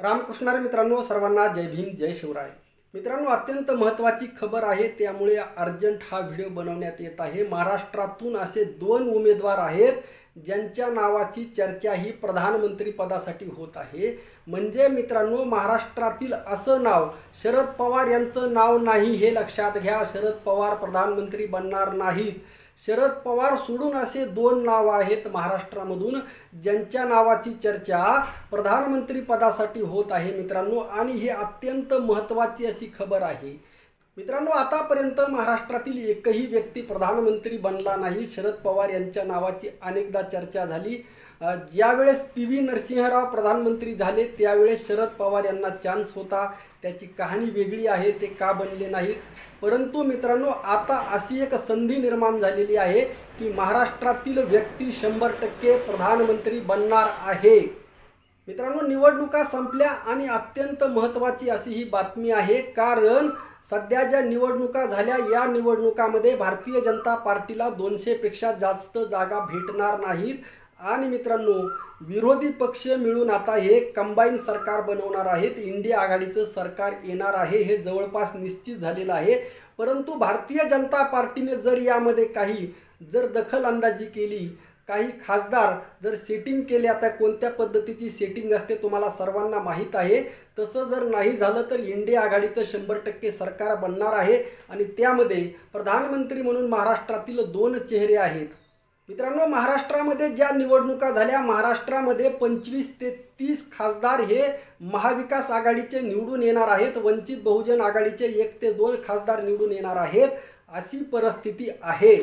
रामकृष्णारे मित्रांनो सर्वांना जय भीम जय शिवराय. मित्रांनो अत्यंत महत्त्वाची खबर आहे त्यामुळे अर्जंट हा व्हिडिओ बनवण्यात येत आहे. महाराष्ट्रातून असे दोन उमेदवार आहेत ज्यांच्या नावाची चर्चा ही प्रधानमंत्री पदासाठी होत आहे. म्हणजे मित्रांनो महाराष्ट्रातील असं नाव शरद पवार यांचं नाव नाही हे लक्षात घ्या. शरद पवार प्रधानमंत्री बनणार नाहीत. शरद पवार सोडून असे दोन नाव आहेत महाराष्ट्रामधून ज्यांच्या नावाची चर्चा प्रधानमंत्री पदासाठी होत आहे मित्रांनो आणि ही अत्यंत महत्त्वाची अशी खबर आहे. मित्रांनो आतापर्यंत महाराष्ट्रातील एकही व्यक्ती प्रधानमंत्री बनला नाही. शरद पवार यांच्या नावाची अनेकदा चर्चा झाली. ज्यावेळेस पी व्ही नरसिंहराव प्रधानमंत्री झाले त्यावेळेस शरद पवार यांना चान्स होता. त्याची कहाणी वेगळी आहे ते का बनले नाहीत? परंतु मित्रांनो आता अशी एक संधी निर्माण झालेली आहे की महाराष्ट्रातील व्यक्ती शंभर टक्के प्रधानमंत्री बनणार आहे. मित्रांनो निवडणुका संपल्या आणि अत्यंत महत्त्वाची अशी ही बातमी आहे. कारण सध्या ज्या निवडणुका झाल्या या निवडणुकामध्ये भारतीय जनता पार्टीला दोनशेपेक्षा जास्त जागा भेटणार नाहीत. आणि मित्रांनो विरोधी पक्ष मिळून आता हे कंबाईन सरकार बनवणार आहेत. इंडिया आघाडीचं सरकार येणार आहे हे जवळपास निश्चित झालेलं आहे. परंतु भारतीय जनता पार्टीने जर यामध्ये काही जर दखल अंदाजी केली काही खासदार जर सेटिंग केले आता कोणत्या पद्धतीची सेटिंग असते तुम्हाला सर्वांना माहीत आहे. तसं जर नाही झालं तर इंडिया आघाडीचं शंभर टक्के सरकार बनणार आहे. आणि त्यामध्ये प्रधानमंत्री म्हणून महाराष्ट्रातील दोन चेहरे आहेत. मित्रांनो महाराष्ट्रामध्ये ज्या निवडणुका झाल्या महाराष्ट्रामध्ये पंचवीस ते तीस खासदार हे महाविकास आघाडीचे निवडून येणार आहेत. वंचित बहुजन आघाडीचे एक ते दोन खासदार निवडून येणार आहेत. अशी परिस्थिती आहे.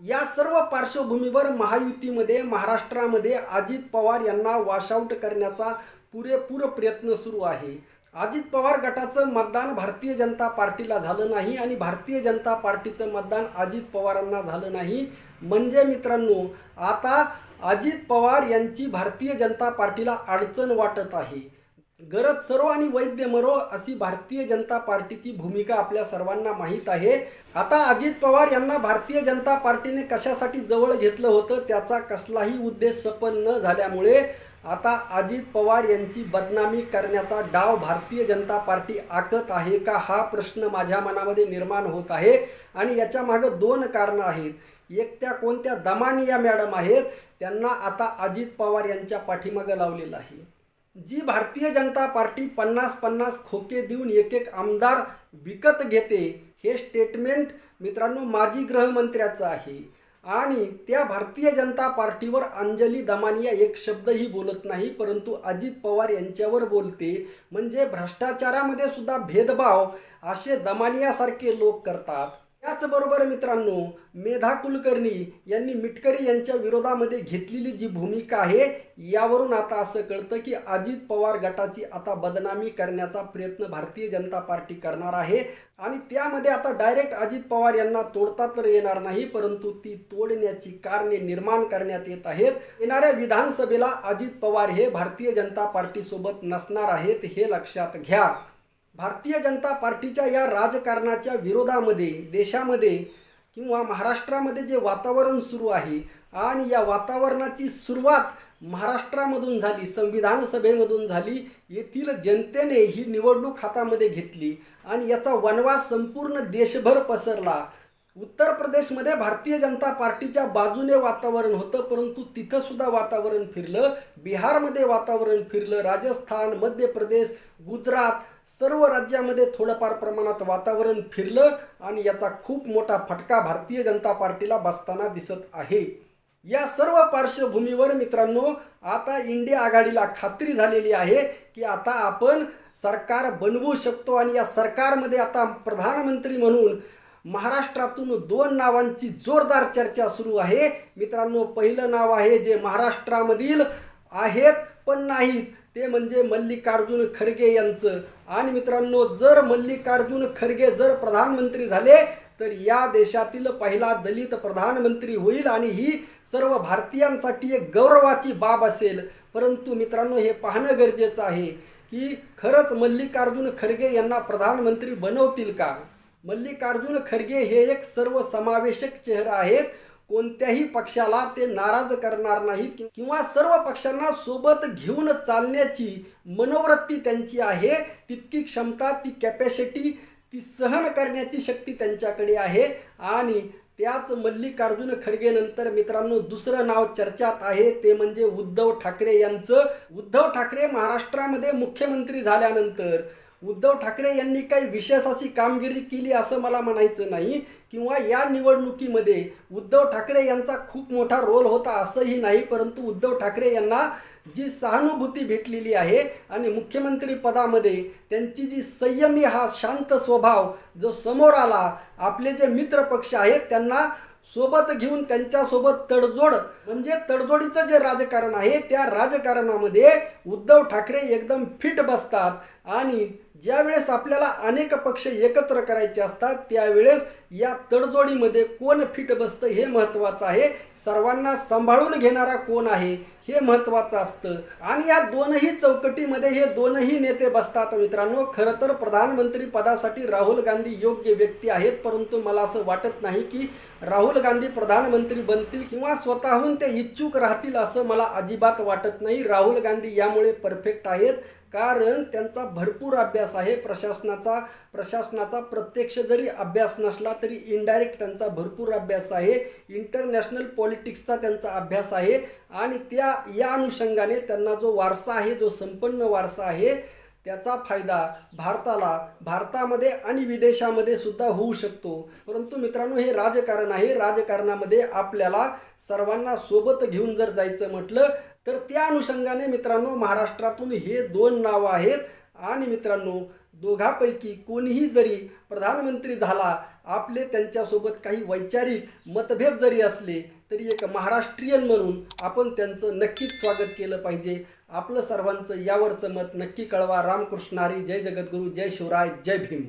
या सर्व पार्श्वभूमीवर महायुतीमध्ये महाराष्ट्रामध्ये अजित पवार यांना वॉशआउट करण्याचा पुरेपूर प्रयत्न सुरू आहे. अजित पवार गटाचं मतदान भारतीय जनता पार्टीला झालं नाही आणि भारतीय जनता पार्टीचं मतदान अजित पवारांना झालं नाही. म्हणजे मित्रांनो आता अजित पवार यांची भारतीय जनता पार्टीला अडचण वाटत आहे. गरज सर्व आणि वैद्य मरो अशी भारतीय जनता पार्टीची भूमिका आपल्या सर्वांना माहीत आहे. आता अजित पवार यांना भारतीय जनता पार्टीने कशासाठी जवळ घेतलं होतं त्याचा कसलाही उद्देश सफल न झाल्यामुळे आता अजित पवार यांची बदनामी करण्याचा डाव भारतीय जनता पार्टी आखत आहे का हा प्रश्न माझ्या मनामध्ये निर्माण होत आहे. आणि याच्या मागं दोन कारणं आहेत. एक त्या कोणत्या दमानी या मॅडम आहेत त्यांना आता अजित पवार यांच्या पाठीमागं लावलेलं आहे. जी भारतीय जनता पार्टी पन्नास पन्नास खोके देऊन एक एक आमदार विकत घेते हे स्टेटमेंट मित्रांनो माजी गृहमंत्र्याचं आहे. आणि त्या भारतीय जनता पार्टीवर अंजली दमानिया एक शब्दही बोलत नाही परंतु अजित पवार यांच्यावर बोलते. म्हणजे भ्रष्टाचारामध्ये सुद्धा भेदभाव असे दमानियासारखे लोक करतात. त्याचबरोबर मित्रांनो मेधा कुलकर्णी यांनी मिटकरी यांच्या विरोधामध्ये घेतलेली जी भूमिका आहे यावरून आता असं कळतं की अजित पवार गटाची आता बदनामी करण्याचा प्रयत्न भारतीय जनता पार्टी करणार आहे. आणि त्यामध्ये आता डायरेक्ट अजित पवार यांना तोडता तर येणार नाही परंतु ती तोडण्याची कारणे निर्माण करण्यात येत आहेत. येणाऱ्या विधानसभेला अजित पवार हे भारतीय जनता पार्टीसोबत नसणार आहेत हे लक्षात घ्या. भारतीय जनता पार्टीच्या या राजकारणाच्या विरोधामध्ये देशामध्ये किंवा महाराष्ट्रामध्ये जे वातावरण सुरू आहे आणि या वातावरणाची सुरुवात महाराष्ट्रामधून झाली संविधान सभेमधून झाली येथील जनतेने ही निवडणूक हातामध्ये घेतली आणि याचा वनवास संपूर्ण देशभर पसरला. उत्तर प्रदेशमध्ये भारतीय जनता पार्टीच्या बाजूने वातावरण होतं परंतु तिथंसुद्धा वातावरण फिरलं. बिहारमध्ये वातावरण फिरलं राजस्थान मध्य प्रदेश गुजरात सर्व राज्यामध्ये थोडंफार प्रमाणात वातावरण फिरलं आणि याचा खूप मोठा फटका भारतीय जनता पार्टीला बसताना दिसत आहे. या सर्व पार्श्वभूमीवर मित्रांनो आता इंडिया आघाडीला खात्री झालेली आहे की आता आपण सरकार बनवू शकतो आणि या सरकारमध्ये आता प्रधानमंत्री म्हणून महाराष्ट्रातून दोन नावांची जोरदार चर्चा सुरू आहे. मित्रांनो पहिलं नाव आहे जे महाराष्ट्रामधील आहेत पण नाहीत ते म्हणजे मल्लिकार्जुन खरगे यांचं. आणि मित्रांनो जर मल्लिकार्जुन खरगे जर प्रधानमंत्री झाले तर या देशातील पहिला दलित प्रधानमंत्री होईल आणि ही सर्व भारतीयांसाठी एक गौरवाची बाब असेल. परंतु मित्रांनो हे पाहणं गरजेचं आहे की खरंच मल्लिकार्जुन खरगे यांना प्रधानमंत्री बनवतील का? मल्लिकार्जुन खरगे हे एक सर्वसमावेशक चेहरा आहेत. कोणत्याही पक्षाला ते नाराज करणार नाहीत किंवा सर्व पक्षांना सोबत घेऊन चालण्याची मनोवृत्ती त्यांची आहे तितकी क्षमता ती कॅपॅसिटी ती सहन करण्याची शक्ती त्यांच्याकडे आहे. आणि त्याच मल्लिकार्जुन खडगे नंतर मित्रांनो दुसरं नाव चर्चात आहे ते म्हणजे उद्धव ठाकरे यांचं. उद्धव ठाकरे महाराष्ट्रामध्ये मुख्यमंत्री झाल्यानंतर उद्धव ठाकरे यांनी काही विशेष अशी कामगिरी केली असं मला म्हणायचं नाही. किंवा या निवडणुकीमध्ये उद्धव ठाकरे यांचा खूप मोठा रोल होता असंही नाही परंतु उद्धव ठाकरे यांना जी सहानुभूती भेटलेली आहे आणि मुख्यमंत्री पदामध्ये त्यांची जी संयमी हा शांत स्वभाव जो समोर आला आपले जे मित्र पक्ष आहेत त्यांना सोबत घेऊन त्यांच्यासोबत तडजोड म्हणजे तडजोडीचं जे राजकारण आहे त्या राजकारणामध्ये उद्धव ठाकरे एकदम फिट बसतात आणि ज्यावेळेस आपल्याला अनेक पक्ष एकत्र करायचे असतात त्यावेळेस या तडजोडीमध्ये कोण फिट बसतं हे महत्त्वाचं आहे. सर्वांना सांभाळून घेणारा कोण आहे हे महत्त्वाचं असतं. आणि या दोनही चौकटीमध्ये हे दोनही नेते बसतात मित्रांनो. खरं तर प्रधानमंत्री पदासाठी राहुल गांधी योग्य व्यक्ती आहेत परंतु मला असं वाटत नाही की राहुल गांधी प्रधानमंत्री बनतील किंवा स्वतःहून ते इच्छुक राहतील असं मला अजिबात वाटत नाही. राहुल गांधी यामुळे परफेक्ट आहेत. कारण त्यांचा भरपूर अभ्यास आहे. प्रशासनाचा प्रशासनाचा प्रत्यक्ष जरी अभ्यास नसला तरी इनडायरेक्ट त्यांचा भरपूर अभ्यास आहे. इंटरनॅशनल पॉलिटिक्सचा त्यांचा अभ्यास आहे. आणि त्या या अनुषंगाने त्यांना जो वारसा आहे जो संपन्न वारसा आहे त्याचा फायदा भारताला भारतामध्ये आणि विदेशामध्ये सुद्धा होऊ शकतो. परंतु मित्रांनो हे राजकारण आहे. राजकारणामध्ये आपल्याला सर्वांना सोबत घेऊन जर जायचं म्हटलं तर त्या अनुषंगाने मित्रांनो महाराष्ट्रातून हे दोन नावं आहेत. आणि मित्रांनो दोघापैकी कोणीही जरी प्रधानमंत्री झाला आपले त्यांच्यासोबत काही वैचारिक मतभेद जरी असले तरी एक महाराष्ट्रीयन म्हणून आपण त्यांचं नक्कीच स्वागत केलं पाहिजे. आपलं सर्वांचं यावरचं मत नक्की कळवा. रामकृष्णारी जय जगद्गुरू जय शिवराय जय भीम.